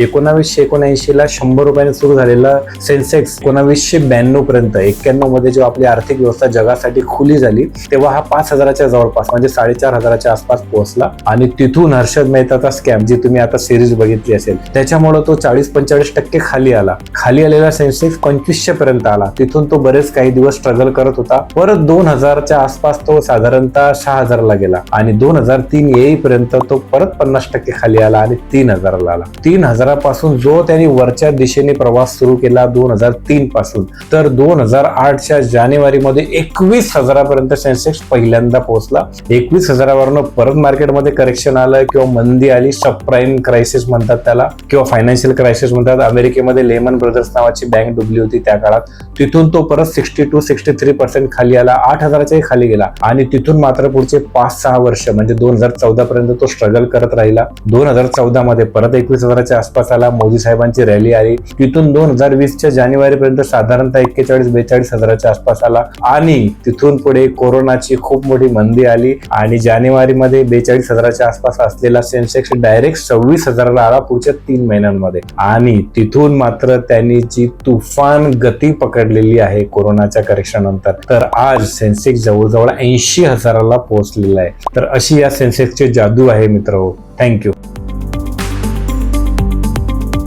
एकोणावीसशे एकोणऐंशी ला शंभर रुपयाने सुरू झालेला सेन्सेक्स एकोणावीसशे ब्याण्णव पर्यंत एक्क्याण्णवमध्ये जेव्हा आपली आर्थिक व्यवस्था जगासाठी खुली झाली तेव्हा हा पाच हजाराच्या जवळपास म्हणजे साडेचार हजाराच्या आसपास पोहोचला. आणि तिथून हर्षद मेहताचा स्कॅम जी तुम्ही आता सिरीज बघितली असेल त्याच्यामुळे तो चाळीस पंचेचाळीस टक्के खाली आला. खाली आलेला सेन्सेक्स पंचवीसशे पर्यंत आला. तिथून तो बरेच काही दिवस स्ट्रगल करत होता. परत दोन हजारच्या आसपास तो साधारणतः सहा हजारला गेला. आणि दोन हजार तीन येईपर्यंत तो परत पन्नास टक्के खाली आला आणि तीन हजारला आला. तीन हजार हजारापासून जो त्यांनी वरच्या दिशेने प्रवास सुरू केला दोन हजार तीन पासून तर दोन हजार आठच्या जानेवारीमध्ये एकवीस हजारापर्यंत सेन्सेक्स पहिल्यांदा पोहोचला. एकवीस हजारावरनं परत मार्केटमध्ये करेक्शन आलं किंवा मंदी आली सबप्राईम क्रायसिस म्हणतात त्याला किंवा फायनान्शियल क्रायसिस म्हणतात. अमेरिकेमध्ये लेमन ब्रदर्स नावाची बँक डुबली होती त्या काळात. तिथून तो परत sixty two sixty three percent खाली आला. आठ हजाराच्याही खाली गेला. आणि तिथून मात्र पुढचे पाच सहा वर्ष म्हणजे दोन हजार चौदा पर्यंत तो स्ट्रगल करत राहिला. दोन हजार चौदा मध्ये परत एकवीस हजाराच्या आसपास आसपासाला मोदी साहेबांची रॅली आली. तिथून दोन हजार वीसच्या जानेवारीपर्यंत साधारणतः एक्केचाळीस बेचाळीस हजाराच्या आसपास आला आणि तिथून पुढे कोरोनाची खूप मोठी मंदी आली आणि जानेवारीमध्ये बेचाळीस हजाराच्या आसपास असलेला सेन्सेक्स डायरेक्ट सव्वीस हजाराला आला पुढच्या तीन महिन्यांमध्ये. आणि तिथून मात्र त्यांनी जी तुफान गती पकडलेली आहे कोरोनाच्या करेक्षानंतर तर आज सेन्सेक्स जवळजवळ ऐंशी हजाराला पोहोचलेला आहे. तर अशी या सेन्सेक्सची जादू आहे मित्र हो. Thank you